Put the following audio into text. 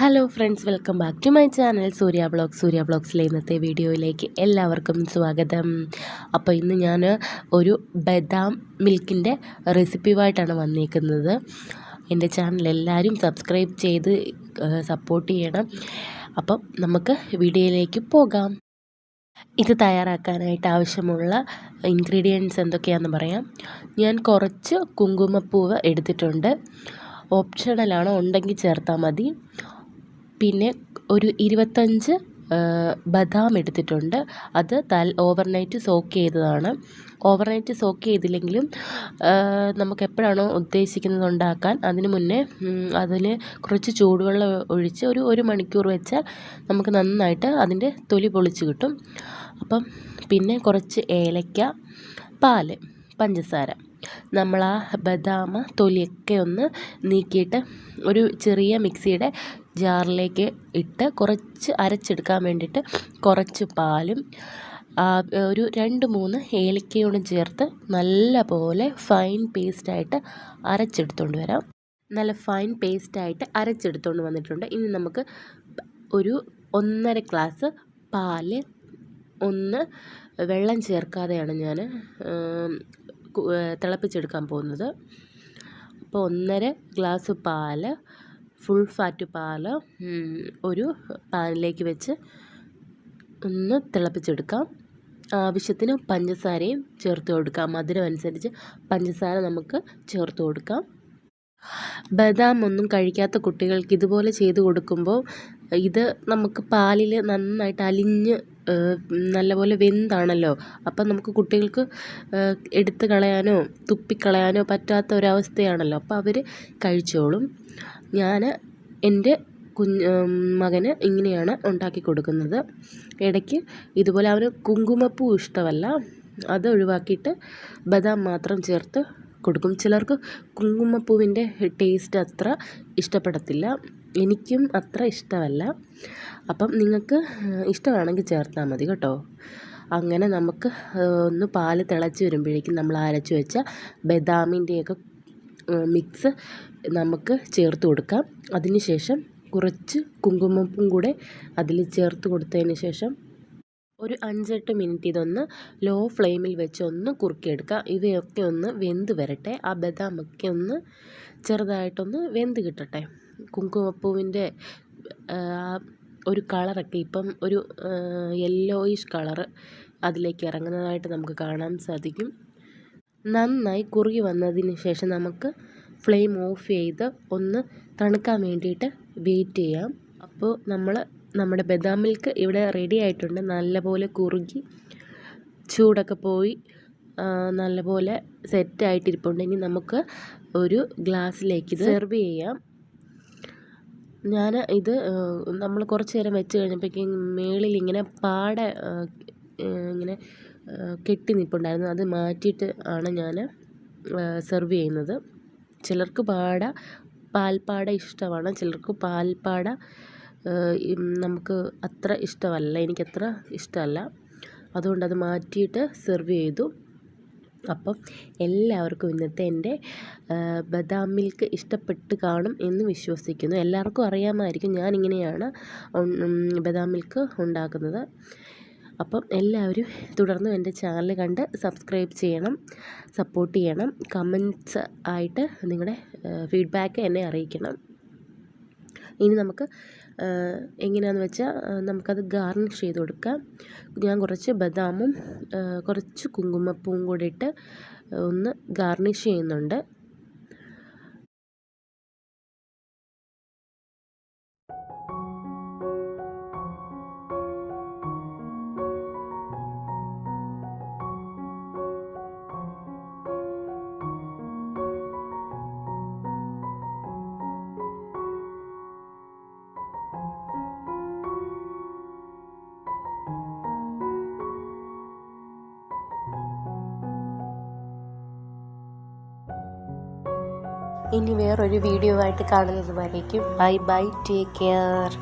Hello friends welcome back to my channel Surya blog Surya ബ്ലോഗ്സിലെ ഇന്നത്തെ വീഡിയോയിലേക്ക് എല്ലാവർക്കും സ്വാഗതം. അപ്പോൾ ഇന്ന് ഞാൻ ഒരു ബദാം മിൽക്കിന്റെ റെസിപ്പിയുമായിട്ടാണ് വന്നിരിക്കുന്നത് എന്റെ ചാനൽ എല്ലാവരും സബ്സ്ക്രൈബ് ചെയ്ത് സപ്പോർട്ട് ചെയ്യണം. അപ്പം നമുക്ക് വീഡിയോയിലേക്ക് പോകാം. ഇത് തയ്യാറാക്കാനായിട്ട് ആവശ്യമുള്ള ഇൻഗ്രീഡിയൻസ് എന്തൊക്കെയാണെന്ന് പറയാം. ഞാൻ കുറച്ച് കുങ്കുമപ്പൂവ് എടുത്തിട്ടുണ്ട്. ഓപ്ഷണലാണ് ഉണ്ടെങ്കിൽ ചേർത്താൽ മതി. പിന്നെ ഒരു ഇരുപത്തഞ്ച് ബദാം എടുത്തിട്ടുണ്ട്. അത് തൽ ഓവർനൈറ്റ് സോക്ക് ചെയ്തതാണ്. ഓവർനൈറ്റ് സോക്ക് ചെയ്തില്ലെങ്കിലും നമുക്ക് എപ്പോഴാണോ ഉദ്ദേശിക്കുന്നത് ഉണ്ടാക്കാൻ അതിന് മുന്നേ അതിൽ കുറച്ച് ചൂടുവെള്ളം ഒഴിച്ച് ഒരു ഒരു മണിക്കൂർ വെച്ചാൽ നമുക്ക് നന്നായിട്ട് അതിന്റെ തൊലി പൊളിച്ച് കിട്ടും. അപ്പം പിന്നെ കുറച്ച് ഏലക്ക പാൽ പഞ്ചസാര. നമ്മൾ ആ ബദാം തൊലിയൊക്കെ ഒന്ന് നീക്കിയിട്ട് ഒരു ചെറിയ മിക്സിയുടെ ജാറിലേക്ക് ഇട്ട് കുറച്ച് അരച്ചെടുക്കാൻ വേണ്ടിയിട്ട് കുറച്ച് പാലും ഒരു രണ്ട് മൂന്ന് ഏലക്കയോടും ചേർത്ത് നല്ല പോലെ ഫൈൻ പേസ്റ്റായിട്ട് അരച്ചെടുത്തുകൊണ്ട് വരാം. നല്ല ഫൈൻ പേസ്റ്റായിട്ട് അരച്ചെടുത്തുകൊണ്ട് വന്നിട്ടുണ്ട്. ഇനി നമുക്ക് ഒരു ഒന്നര ഗ്ലാസ് പാൽ ഒന്ന് വെള്ളം ചേർക്കാതെയാണ് ഞാൻ തിളപ്പിച്ചെടുക്കാൻ പോകുന്നത്. അപ്പോൾ ഒന്നര ഗ്ലാസ് പാൽ ഫുൾ ഫാറ്റ് പാൽ ഒരു പാനിലേക്ക് വെച്ച് ഒന്ന് തിളപ്പിച്ചെടുക്കാം. ആവശ്യത്തിന് പഞ്ചസാരയും ചേർത്ത് കൊടുക്കാം. മധുരം അനുസരിച്ച് പഞ്ചസാര നമുക്ക് ചേർത്ത് കൊടുക്കാം. ബദാം ഒന്നും കഴിക്കാത്ത കുട്ടികൾക്ക് ഇതുപോലെ ചെയ്ത് കൊടുക്കുമ്പോൾ ഇത് നമുക്ക് പാലിൽ നന്നായിട്ട് അലിഞ്ഞ് നല്ലപോലെ വെന്താണല്ലോ. അപ്പം നമുക്ക് കുട്ടികൾക്ക് എടുത്ത് കളയാനോ തുപ്പിക്കളയാനോ പറ്റാത്ത ഒരവസ്ഥയാണല്ലോ അപ്പോൾ അവർ കഴിച്ചോളും. ഞാൻ എന്റെ കുഞ്ഞ് മകന് ഇങ്ങനെയാണ് ഉണ്ടാക്കി കൊടുക്കുന്നത്. ഇടയ്ക്ക് ഇതുപോലെ അവന് കുങ്കുമപ്പൂ ഇഷ്ടമല്ല അത് ഒഴിവാക്കിയിട്ട് ബദാം മാത്രം ചേർത്ത് കൊടുക്കും. ചിലർക്ക് കുങ്കുമപ്പൂവിന്റെ ടേസ്റ്റ് അത്ര ഇഷ്ടപ്പെടത്തില്ല എനിക്കും അത്ര ഇഷ്ടമല്ല. അപ്പം നിങ്ങൾക്ക് ഇഷ്ടമാണെങ്കിൽ ചേർത്താൽ മതി കേട്ടോ. അങ്ങനെ നമുക്ക് ഒന്ന് പാൽ തിളച്ച് വരുമ്പോഴേക്കും നമ്മൾ അരച്ച് വെച്ച ബദാമിന്റെയൊക്കെ മിക്സ് നമുക്ക് ചേർത്ത് കൊടുക്കാം. അതിന് ശേഷം കുറച്ച് കുങ്കുമപ്പും കൂടെ അതിൽ ചേർത്ത് കൊടുത്തതിന് ശേഷം ഒരു അഞ്ചെട്ട് മിനിറ്റ് ഇതൊന്ന് ലോ ഫ്ലെയിമിൽ വെച്ച് ഒന്ന് കുറുക്കിയെടുക്കുക ഇവയൊക്കെ ഒന്ന് വെന്ത് വരട്ടെ. ആ ബദാമൊക്കെ ഒന്ന് ചെറുതായിട്ടൊന്ന് വെന്ത് കിട്ടട്ടെ. കുങ്കുമപ്പൂവിന്റെ ഒരു കളറൊക്കെ ഇപ്പം ഒരു യെല്ലോയിഷ് കളറ് അതിലേക്ക് ഇറങ്ങുന്നതായിട്ട് നമുക്ക് കാണാൻ സാധിക്കും. നന്നായി കുറുകി വന്നതിന് ശേഷം നമുക്ക് ഫ്ലെയിം ഓഫ് ചെയ്ത് ഒന്ന് തണുക്കാൻ വേണ്ടിയിട്ട് വെയിറ്റ് ചെയ്യാം. അപ്പോൾ നമ്മൾ നമ്മുടെ ബദാം മിൽക്ക് ഇവിടെ റെഡി ആയിട്ടുണ്ട്. നല്ലപോലെ കുറുകി ചൂടൊക്കെ പോയി നല്ലപോലെ സെറ്റായിട്ടിരിപ്പുണ്ട് ഇനി നമുക്ക് ഒരു ഗ്ലാസ്സിലേക്ക് ഇത് സെർവ് ചെയ്യാം. ഞാൻ ഇത് നമ്മൾ കുറച്ച് നേരം വെച്ച് കഴിഞ്ഞപ്പോഴേക്കും മേളിൽ ഇങ്ങനെ പാട ഇങ്ങനെ കെട്ടി നിൽപ്പുണ്ടായിരുന്നു അത് മാറ്റിയിട്ട് ആണ് ഞാൻ സെർവ് ചെയ്യുന്നത്. ചിലർക്ക് പാട പാൽപ്പാട ഇഷ്ടമാണ്. ചിലർക്ക് പാൽപ്പാട നമുക്ക് അത്ര ഇഷ്ടമല്ല. എനിക്കത്ര ഇഷ്ടമല്ല. അതുകൊണ്ട് അത് മാറ്റിയിട്ട് സെർവ് ചെയ്തു. അപ്പം എല്ലാവർക്കും ഇന്നത്തെ എന്റെ ബദാം മിൽക്ക് ഇഷ്ടപ്പെട്ട് കാണും എന്ന് വിശ്വസിക്കുന്നു. എല്ലാവർക്കും അറിയാമായിരിക്കും ഞാനിങ്ങനെയാണ് ബദാം മിൽക്ക് ഉണ്ടാക്കുന്നത്. അപ്പം എല്ലാവരും തുടർന്നും എന്റെ ചാനൽ കണ്ട് സബ്സ്ക്രൈബ് ചെയ്യണം സപ്പോർട്ട് ചെയ്യണം കമന്റ്സ് ആയിട്ട് നിങ്ങളുടെ ഫീഡ്ബാക്ക് എന്നെ അറിയിക്കണം. ഇനി നമുക്ക് എങ്ങനെയാണെന്ന് വെച്ചാൽ നമുക്കത് ഗാർണിഷ് ചെയ്ത് കൊടുക്കാം. ഞാൻ കുറച്ച് ബദാമും കുറച്ച് കുങ്കുമപ്പൂവും കൂടി ഇട്ട് ഒന്ന് ഗാർണിഷ് ചെയ്യുന്നുണ്ട്. ഇനി വേറൊരു വീഡിയോ ആയിട്ട് കാണുന്നത് വരേക്കും ബൈ ബൈ ടേക്ക് കെയർ